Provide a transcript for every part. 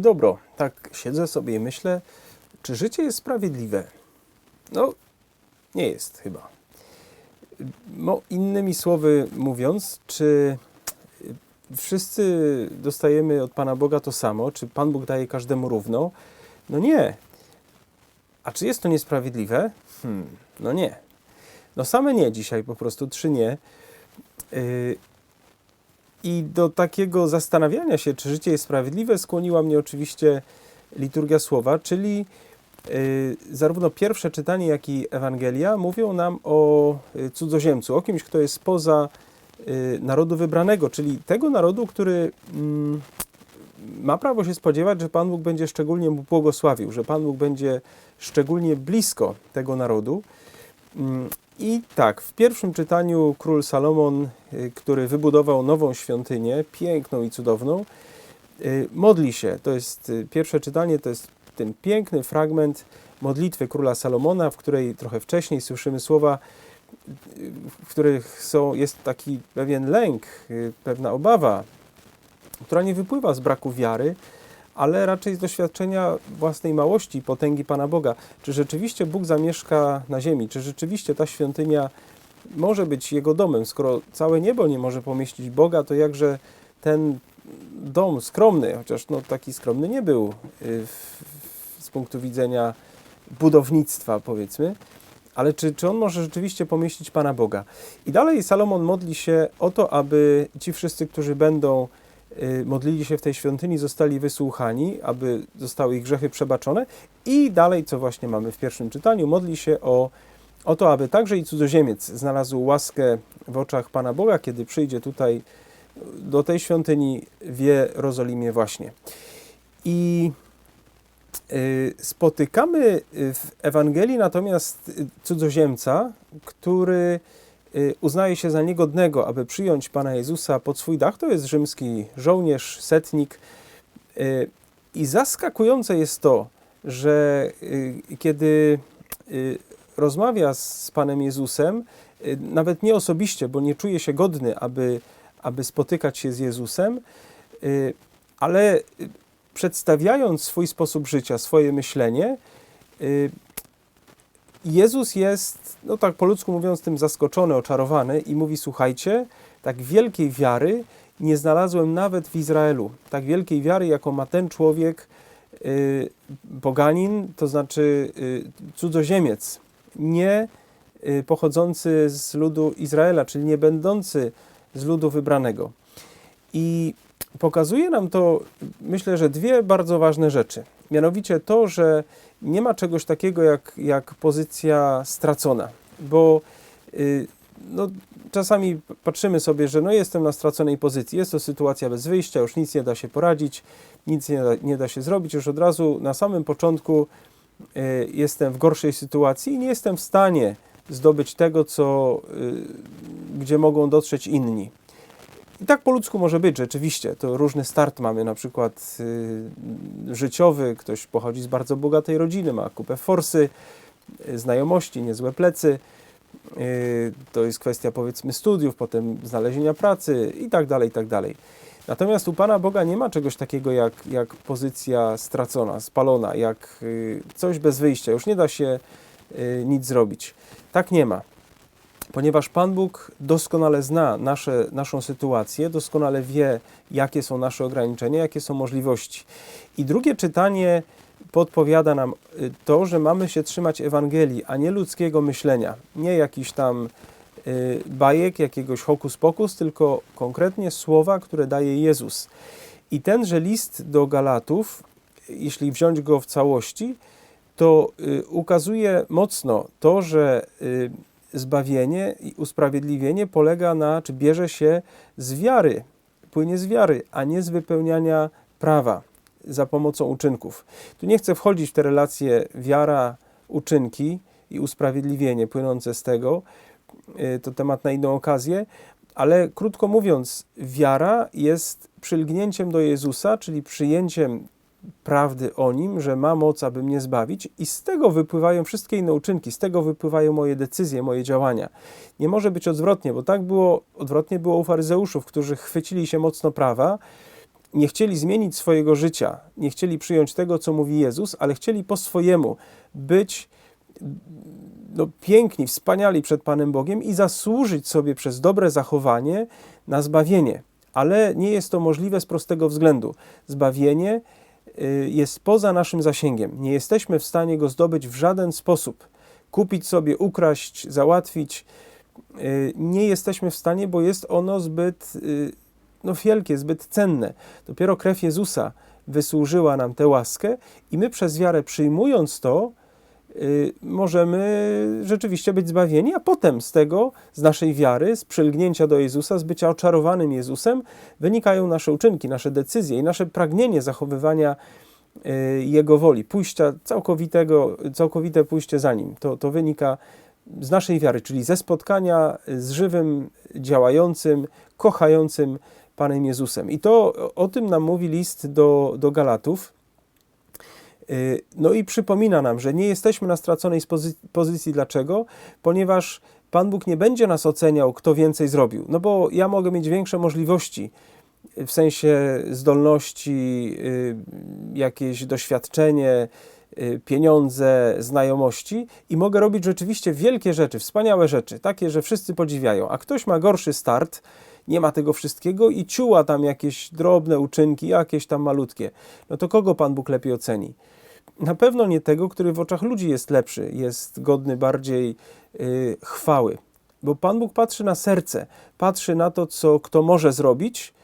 dobro. Tak siedzę sobie i myślę, czy życie jest sprawiedliwe? No, nie jest chyba. No, innymi słowy mówiąc, czy wszyscy dostajemy od Pana Boga to samo? Czy Pan Bóg daje każdemu równo? No nie. A czy jest to niesprawiedliwe? Hmm, no nie. No same nie dzisiaj po prostu, trzy nie. Yy, I do takiego zastanawiania się, czy życie jest sprawiedliwe, skłoniła mnie oczywiście liturgia słowa, czyli yy, zarówno pierwsze czytanie, jak i Ewangelia mówią nam o y, cudzoziemcu, o kimś, kto jest spoza y, narodu wybranego, czyli tego narodu, który mm, ma prawo się spodziewać, że Pan Bóg będzie szczególnie mu błogosławił, że Pan Bóg będzie szczególnie blisko tego narodu. I tak, w pierwszym czytaniu król Salomon, y, który wybudował nową świątynię, piękną i cudowną, y, modli się. To jest y, pierwsze czytanie, to jest ten piękny fragment modlitwy króla Salomona, w której trochę wcześniej słyszymy słowa, w których są, jest taki pewien lęk, pewna obawa, która nie wypływa z braku wiary, ale raczej z doświadczenia własnej małości potęgi Pana Boga. Czy rzeczywiście Bóg zamieszka na ziemi? Czy rzeczywiście ta świątynia może być Jego domem? Skoro całe niebo nie może pomieścić Boga, to jakże ten dom skromny, chociaż no, taki skromny nie był y, z punktu widzenia budownictwa, powiedzmy, ale czy, czy on może rzeczywiście pomieścić Pana Boga? I dalej Salomon modli się o to, aby ci wszyscy, którzy będą modlili się w tej świątyni, zostali wysłuchani, aby zostały ich grzechy przebaczone. I dalej, co właśnie mamy w pierwszym czytaniu, modli się o, o to, aby także i cudzoziemiec znalazł łaskę w oczach Pana Boga, kiedy przyjdzie tutaj do tej świątyni w Jerozolimie właśnie. I y, spotykamy w Ewangelii natomiast cudzoziemca, który Y, uznaje się za niegodnego, aby przyjąć Pana Jezusa pod swój dach. To jest rzymski żołnierz, setnik. Y, I zaskakujące jest to, że y, kiedy rozmawia z Panem Jezusem, nawet nie osobiście, bo nie czuje się godny, aby, aby spotykać się z Jezusem, ale przedstawiając swój sposób życia, swoje myślenie, Jezus jest, no tak po ludzku mówiąc, tym zaskoczony, oczarowany i mówi: Słuchajcie, tak wielkiej wiary nie znalazłem nawet w Izraelu. Tak wielkiej wiary, jaką ma ten człowiek, yy, poganin, to znaczy yy, cudzoziemiec, nie yy, pochodzący z ludu Izraela, czyli nie będący z ludu wybranego. I pokazuje nam to, myślę, że dwie bardzo ważne rzeczy. Mianowicie to, że nie ma czegoś takiego jak, jak pozycja stracona, bo yy, no, czasami patrzymy sobie, że no jestem na straconej pozycji, jest to sytuacja bez wyjścia, już nic nie da się poradzić, nic nie da, nie da się zrobić, już od razu na samym początku yy, jestem w gorszej sytuacji i nie jestem w stanie zdobyć tego, co, yy, gdzie mogą dotrzeć inni. I tak po ludzku może być, rzeczywiście. To różny start mamy, na przykład y, życiowy. Ktoś pochodzi z bardzo bogatej rodziny, ma kupę forsy, y, znajomości, niezłe plecy. Y, to jest kwestia powiedzmy studiów, potem znalezienia pracy i tak dalej, i tak dalej. Natomiast u Pana Boga nie ma czegoś takiego jak, jak pozycja stracona, spalona, jak coś bez wyjścia. Już nie da się nic zrobić. Tak nie ma ponieważ Pan Bóg doskonale zna nasze, naszą sytuację, doskonale wie, jakie są nasze ograniczenia, jakie są możliwości. I drugie czytanie podpowiada nam y, to, że mamy się trzymać Ewangelii, a nie ludzkiego myślenia, nie jakiś tam y, bajek, jakiegoś hokus pokus, tylko konkretnie słowa, które daje Jezus. I tenże list do Galatów, jeśli wziąć go w całości, to y, ukazuje mocno to, że zbawienie i usprawiedliwienie polega na, czy bierze się z wiary, płynie z wiary, a nie z wypełniania prawa za pomocą uczynków. Tu nie chcę wchodzić w te relacje wiara, uczynki i usprawiedliwienie płynące z tego. Y, to temat na inną okazję, ale krótko mówiąc, wiara jest przylgnięciem do Jezusa, czyli przyjęciem prawdy o nim, że ma moc, aby mnie zbawić, i z tego wypływają wszystkie inne uczynki, z tego wypływają moje decyzje, moje działania. Nie może być odwrotnie, bo tak było, odwrotnie było u faryzeuszów, którzy chwycili się mocno prawa nie chcieli zmienić swojego życia, nie chcieli przyjąć tego, co mówi Jezus, ale chcieli po swojemu być no, piękni, wspaniali przed Panem Bogiem i zasłużyć sobie przez dobre zachowanie na zbawienie. Ale nie jest to możliwe z prostego względu. Zbawienie jest poza naszym zasięgiem. Nie jesteśmy w stanie go zdobyć w żaden sposób. Kupić sobie, ukraść, załatwić. Y, nie jesteśmy w stanie, bo jest ono zbyt y, no, wielkie, zbyt cenne. Dopiero krew Jezusa wysłużyła nam tę łaskę i my przez wiarę przyjmując to, Y, możemy rzeczywiście być zbawieni, a potem z tego, z naszej wiary, z przylgnięcia do Jezusa, z bycia oczarowanym Jezusem, wynikają nasze uczynki, nasze decyzje i nasze pragnienie zachowywania y, Jego woli, pójścia całkowitego, całkowite pójście za Nim. To, to wynika z naszej wiary, czyli ze spotkania z żywym, działającym, kochającym Panem Jezusem. I to o tym nam mówi list do, do Galatów. Y, no i przypomina nam, że nie jesteśmy na straconej pozycji. Dlaczego? Ponieważ Pan Bóg nie będzie nas oceniał, kto więcej zrobił. No bo ja mogę mieć większe możliwości w sensie zdolności, y, jakieś doświadczenie, y, pieniądze, znajomości i mogę robić rzeczywiście wielkie rzeczy, wspaniałe rzeczy, takie, że wszyscy podziwiają. A ktoś ma gorszy start, nie ma tego wszystkiego i ciuła tam jakieś drobne uczynki, jakieś tam malutkie. No to kogo Pan Bóg lepiej oceni? Na pewno nie tego, który w oczach ludzi jest lepszy, jest godny bardziej y, chwały. Bo Pan Bóg patrzy na serce, patrzy na to, co kto może zrobić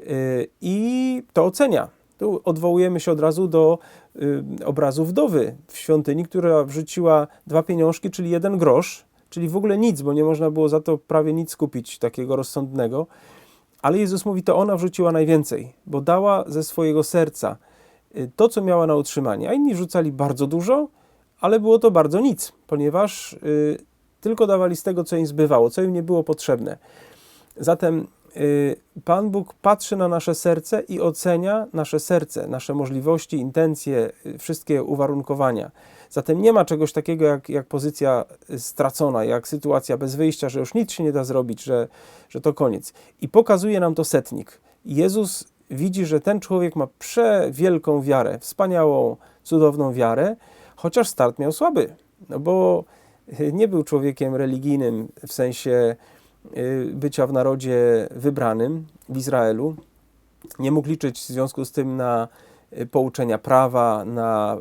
y, i to ocenia. Tu odwołujemy się od razu do y, obrazu wdowy w świątyni, która wrzuciła dwa pieniążki, czyli jeden grosz, czyli w ogóle nic, bo nie można było za to prawie nic kupić takiego rozsądnego. Ale Jezus mówi, to ona wrzuciła najwięcej, bo dała ze swojego serca to, co miała na utrzymanie, a inni rzucali bardzo dużo, ale było to bardzo nic, ponieważ y, tylko dawali z tego, co im zbywało, co im nie było potrzebne. Zatem y, Pan Bóg patrzy na nasze serce i ocenia nasze serce, nasze możliwości, intencje, wszystkie uwarunkowania. Zatem nie ma czegoś takiego jak, jak pozycja stracona, jak sytuacja bez wyjścia, że już nic się nie da zrobić, że, że to koniec. I pokazuje nam to setnik. Jezus widzi, że ten człowiek ma przewielką wiarę, wspaniałą, cudowną wiarę, chociaż start miał słaby, no bo nie był człowiekiem religijnym w sensie y, bycia w narodzie wybranym w Izraelu. Nie mógł liczyć w związku z tym na y, pouczenia prawa, na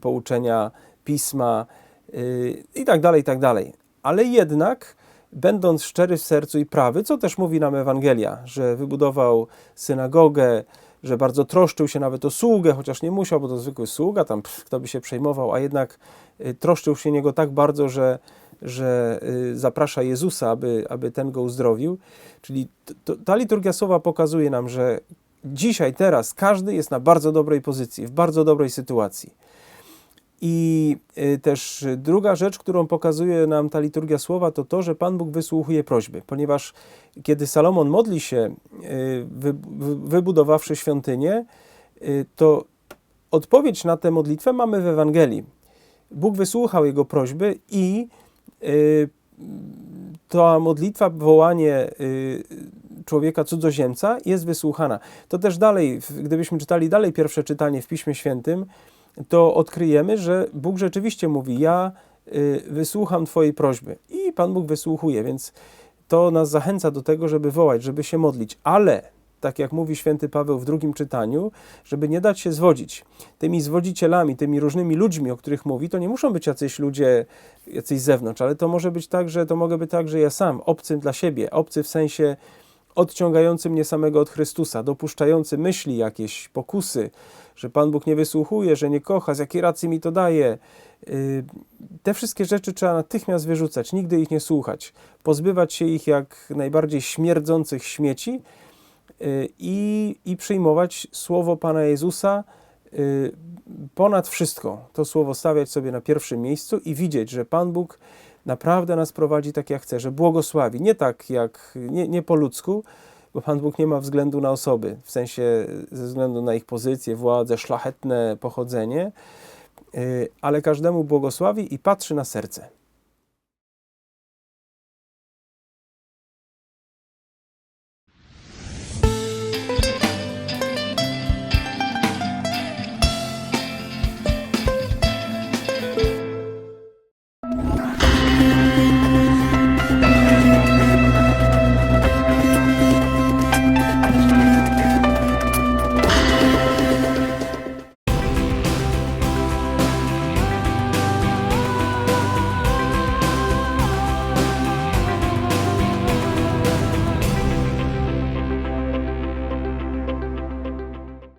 pouczenia pisma y, i tak dalej, i tak dalej. Ale jednak będąc szczery w sercu i prawy, co też mówi nam Ewangelia, że wybudował synagogę, że bardzo troszczył się nawet o sługę, chociaż nie musiał, bo to zwykły sługa, tam pff, kto by się przejmował, a jednak y, troszczył się niego tak bardzo, że, że y, zaprasza Jezusa, aby, aby ten go uzdrowił. Czyli to, ta liturgia słowa pokazuje nam, że dzisiaj, teraz każdy jest na bardzo dobrej pozycji, w bardzo dobrej sytuacji. I y, też druga rzecz, którą pokazuje nam ta liturgia słowa, to to, że Pan Bóg wysłuchuje prośby, ponieważ kiedy Salomon modli się, y, wybudowawszy świątynię, y, to odpowiedź na tę modlitwę mamy w Ewangelii. Bóg wysłuchał jego prośby i ta modlitwa, wołanie człowieka cudzoziemca jest wysłuchana. To też dalej, gdybyśmy czytali dalej pierwsze czytanie w Piśmie Świętym, to odkryjemy, że Bóg rzeczywiście mówi: Ja y, wysłucham Twojej prośby. I Pan Bóg wysłuchuje, więc to nas zachęca do tego, żeby wołać, żeby się modlić, ale tak jak mówi święty Paweł w drugim czytaniu, żeby nie dać się zwodzić. Tymi zwodzicielami, tymi różnymi ludźmi, o których mówi, to nie muszą być jacyś ludzie, jacyś z zewnątrz, ale to może być tak, że to mogę być tak, że ja sam, obcym dla siebie, obcy w sensie odciągający mnie samego od Chrystusa, dopuszczający myśli jakieś, pokusy, że Pan Bóg nie wysłuchuje, że nie kocha, z jakiej racji mi to daje. Y, te wszystkie rzeczy trzeba natychmiast wyrzucać, nigdy ich nie słuchać, pozbywać się ich jak najbardziej śmierdzących śmieci y, i, i przyjmować słowo Pana Jezusa y, ponad wszystko. To słowo stawiać sobie na pierwszym miejscu i widzieć, że Pan Bóg naprawdę nas prowadzi tak, jak chce, że błogosławi, nie tak jak, nie, nie po ludzku, bo Pan Bóg nie ma względu na osoby, w sensie ze względu na ich pozycję, władzę, szlachetne pochodzenie, y, ale każdemu błogosławi i patrzy na serce.